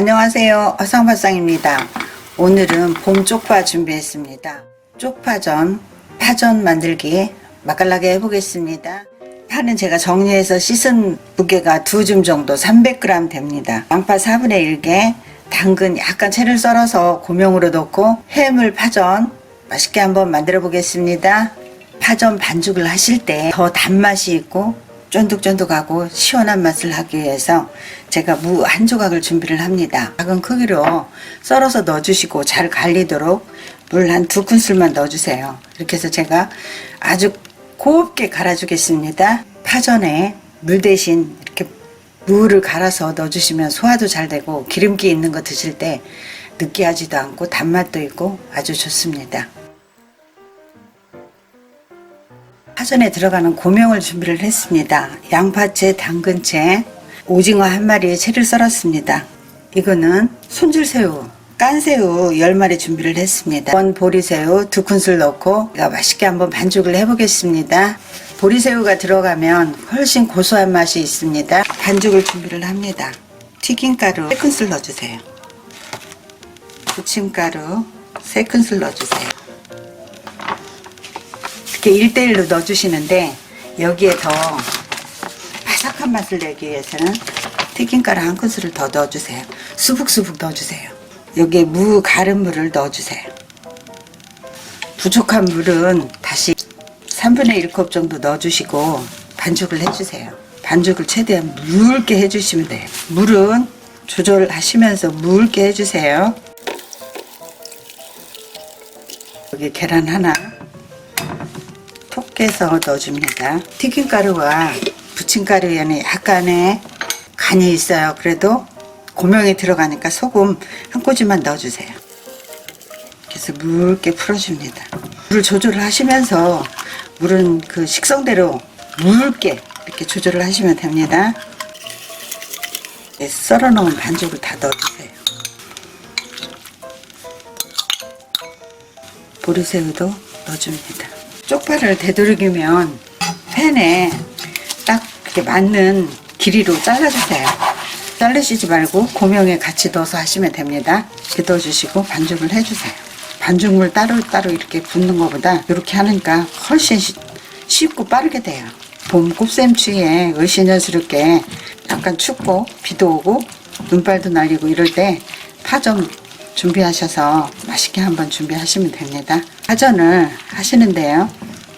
안녕하세요. 화성발상입니다. 오늘은 봄 쪽파 준비했습니다. 쪽파전, 파전 만들기 맛깔나게 해보겠습니다. 파는 제가 정리해서 씻은 무게가 두 줌 정도 300g 됩니다. 양파 4분의 1개, 당근 약간 채를 썰어서 고명으로 넣고 해물 파전 맛있게 한번 만들어 보겠습니다. 파전 반죽을 하실 때 더 단맛이 있고 쫀득쫀득하고 시원한 맛을 하기 위해서 제가 무 한 조각을 준비를 합니다. 작은 크기로 썰어서 넣어주시고 잘 갈리도록 물 한 두 큰술만 넣어주세요. 이렇게 해서 제가 아주 곱게 갈아주겠습니다. 파전에 물 대신 이렇게 무를 갈아서 넣어주시면 소화도 잘 되고 기름기 있는 거 드실 때 느끼하지도 않고 단맛도 있고 아주 좋습니다. 파전에 들어가는 고명을 준비를 했습니다. 양파채, 당근채, 오징어 한 마리에 채를 썰었습니다. 이거는 손질새우, 깐새우 10마리 준비를 했습니다. 원 보리새우 두 큰술 넣고 맛있게 한번 반죽을 해보겠습니다. 보리새우가 들어가면 훨씬 고소한 맛이 있습니다. 반죽을 준비를 합니다. 튀김가루 3큰술 넣어주세요. 부침가루 3큰술 넣어주세요. 이렇게 1대1로 넣어주시는데 여기에 더 바삭한 맛을 내기 위해서는 튀김가루 한 큰술을 더 넣어주세요. 수북수북 넣어주세요. 여기에 무 가른 물을 넣어주세요. 부족한 물은 다시 3분의 1컵 정도 넣어주시고 반죽을 해주세요. 반죽을 최대한 묽게 해주시면 돼요. 물은 조절하시면서 묽게 해주세요. 여기 계란 하나 톡 깨서 넣어줍니다. 튀김가루와 부침가루에는 약간의 간이 있어요. 그래도 고명에 들어가니까 소금 한 꼬집만 넣어주세요. 그래서 묽게 풀어줍니다. 물을 조절을 하시면서 물은 그 식성대로 묽게 이렇게 조절을 하시면 됩니다. 네, 썰어 놓은 반죽을 다 넣어주세요. 보리새우도 넣어줍니다. 쪽파를 되도록이면 팬에 딱 이렇게 맞는 길이로 잘라주세요. 자르시지 말고 고명에 같이 넣어서 하시면 됩니다. 이렇게 넣어주시고 반죽을 해주세요. 반죽물 따로따로 이렇게 붓는 것보다 이렇게 하니까 훨씬 쉬- 쉽고 빠르게 돼요. 봄 꽃샘추위에 의신연스럽게 약간 춥고 비도 오고 눈발도 날리고 이럴 때 파전 준비하셔서 맛있게 한번 준비하시면 됩니다. 파전을 하시는데요.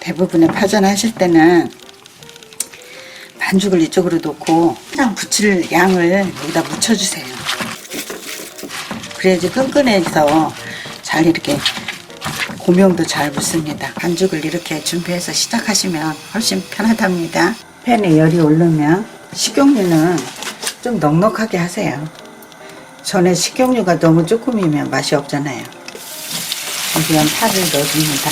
대부분의 파전 하실 때는 반죽을 이쪽으로 놓고 그냥 붙일 양을 여기다 묻혀주세요. 그래야지 끈끈해서 잘 이렇게 고명도 잘 붙습니다. 반죽을 이렇게 준비해서 시작하시면 훨씬 편하답니다. 팬에 열이 오르면 식용유는 좀 넉넉하게 하세요. 전에 식용유가 너무 조금이면 맛이 없잖아요. 그냥 파를 넣어줍니다.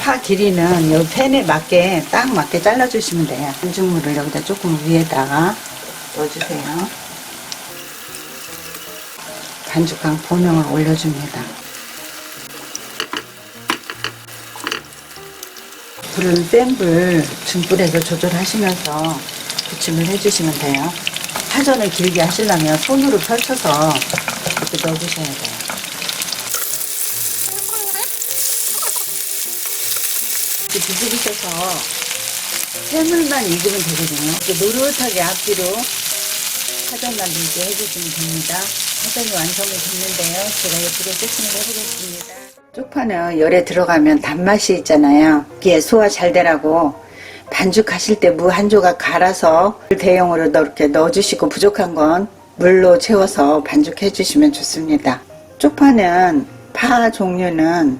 파 길이는 이 팬에 맞게 딱 맞게 잘라주시면 돼요. 반죽물을 여기다 조금 위에다가 넣어주세요. 반죽강 보명을 올려줍니다. 불은 센 불, 중불에서 조절하시면서 부침을 해주시면 돼요. 파전을 길게 하시려면 손으로 펼쳐서 이렇게 넣어주셔야 돼요. 이렇게 뒤집으셔서 해물만 익으면 되거든요. 노릇하게 앞뒤로 파전 만들게 해주시면 됩니다. 파전이 완성이 됐는데요. 제가 예쁘게 세팅을 해보겠습니다. 쪽파는 열에 들어가면 단맛이 있잖아요. 이게 소화 잘 되라고 반죽하실 때 무 한 조각 갈아서 대용으로 이렇게 넣어주시고 부족한 건 물로 채워서 반죽해 주시면 좋습니다. 쪽파는 파 종류는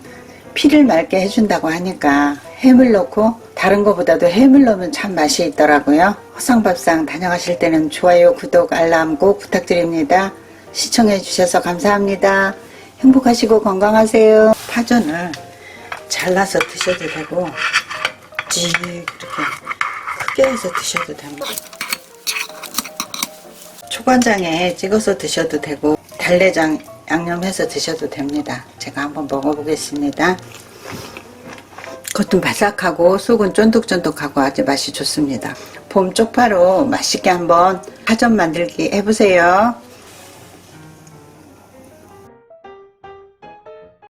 피를 맑게 해준다고 하니까 해물 넣고 다른 것보다도 해물 넣으면 참 맛이 있더라고요. 허상밥상 다녀가실 때는 좋아요, 구독, 알람 꼭 부탁드립니다. 시청해 주셔서 감사합니다. 행복하시고 건강하세요. 파전을 잘라서 드셔도 되고 쭉 이렇게 크게 해서 드셔도 됩니다. 초간장에 찍어서 드셔도 되고 달래장 양념해서 드셔도 됩니다. 제가 한번 먹어보겠습니다. 겉은 바삭하고 속은 쫀득쫀득하고 아주 맛이 좋습니다. 봄 쪽파로 맛있게 한번 파전 만들기 해보세요.